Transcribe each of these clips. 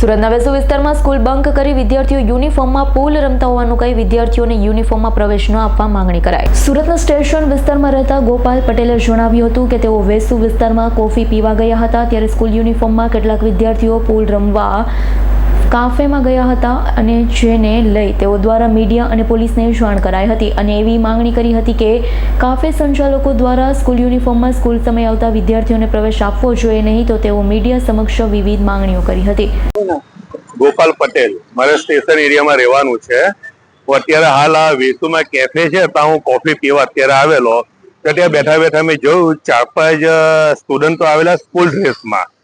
સુરતના વેસુ વિસ્તારમાં school bunk કરી વિદ્યાર્થીઓ યુનિફોર્મમાં પૂલ રમતા હોવાનું કહી વિદ્યાર્થીઓને યુનિફોર્મમાં પ્રવેશ ન આપવા માંગણી કરાઈ. સુરતના સ્ટેશન વિસ્તારમાં રહેતા ગોપાલ પટેલે જણાવ્યું હતું કે તેઓ વેસુ વિસ્તારમાં કોફી પીવા ગયા હતા, ત્યારે સ્કૂલ યુનિફોર્મમાં કેટલાક વિદ્યાર્થીઓ પૂલ રમવા કાફેમાં ગયા હતા અને જેને લઈ તેઓ દ્વારા મીડિયા અને પોલીસને જાણ કરાઈ હતી અને એવી માંગણી કરી હતી કે કાફે સંચાલકો દ્વારા સ્કૂલ યુનિફોર્મમાં સ્કૂલ સમય આવતા વિદ્યાર્થીઓને પ્રવેશ આપવો જોઈએ, નહીં તો તેઓ મીડિયા સમક્ષ વિવિધ માંગણીઓ કરી હતી. ગોપાલ પટેલ, મારે સ્ટેશન એરિયામાં રહેવાનું છે. હું અત્યારે હાલ આ વેસુમાં કેફે છે, ત્યાં હું કોફી પીવા અત્યારે આવેલો. તો ત્યાં બેઠા બેઠા મેં જોયું, ચાર પાંચ સ્ટુડન્ટો આવેલા સ્કૂલ ડ્રેસમાં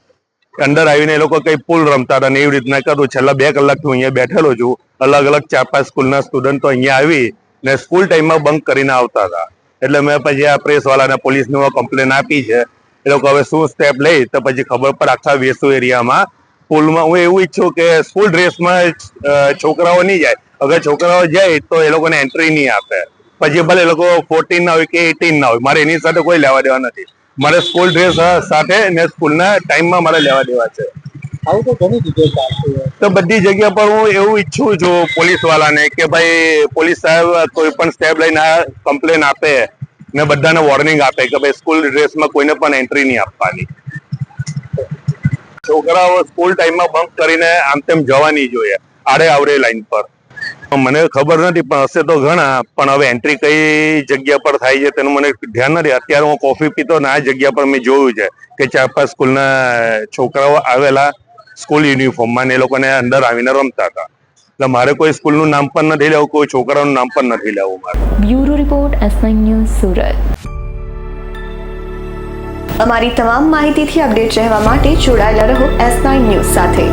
અંદર આવીને એ લોકો કઈ પુલ રમતા હતા ને એવી રીતના કરું છેલ્લા બે કલાકથી હું અહીંયા બેઠેલો છું. અલગ અલગ ચાર પાંચ સ્કૂલના સ્ટુડન્ટો અહીંયા આવી ને સ્કૂલ ટાઈમમાં બંક કરીને આવતા હતા. એટલે મેં પછી આ પ્રેસ વાળાને પોલીસને કમ્પ્લેન આપી છે. એ લોકો હવે શું સ્ટેપ લે તો પછી ખબર પડે આખા વેસુ એરિયામાં સ્કૂલમાં હું એવું ઈચ્છું કે સ્કૂલ ડ્રેસમાં છોકરાઓ નહીં જાય. અગર છોકરાઓ જાય તો એ લોકોને એન્ટ્રી નહીં આપે. પછી ભલે એ લોકો ફોર્ટીન ના હોય કે એટીન ના હોય. મારે એની સાથે કોઈ લેવા દેવા નથી. મારે સ્કૂલ ડ્રેસ સાથે ને સ્કૂલના ટાઈમમાં મારે લેવા દેવા છે. આવું તો ઘણી જગ્યાએ તો બધી જગ્યા પર હું એવું ઈચ્છું છું પોલીસ વાળાને કે ભાઈ પોલીસ સાહેબ કોઈ પણ સ્ટેપ લઈને આ કમ્પ્લેન આપે ને બધાને વોર્નિંગ આપે કે ભાઈ સ્કૂલ ડ્રેસમાં કોઈને પણ એન્ટ્રી નહીં આપવાની. છોકરાઓ સ્કૂલ ટાઈમમાં બંક કરીને આમ તેમ જવા નહીં જોઈએ. આડે આવડે લાઈન પર. મને ખબર નથી, પણ હશે તો ઘણા, પણ હવે એન્ટ્રી કઈ જગ્યા પર થાય છે તેનું મને ધ્યાન નથી. અત્યારે હું કોફી પીતો ને આ જગ્યા પર મેં જોયું છે કે ચાર પાંચ સ્કૂલના છોકરાઓ આવેલા સ્કૂલ યુનિફોર્મમાં ને એ લોકોને અંદર આવીને રમતા હતા. એટલે મારે કોઈ સ્કૂલનું નામ પણ નથી લેવું, કોઈ છોકરાનું નામ પણ નથી લેવું મારે. Bureau report SI news Surat. અમારી તમામ માહિતીથી અપડેટ રહેવા માટે જોડાયેલા રહો એસ ન્યૂઝ સાથે.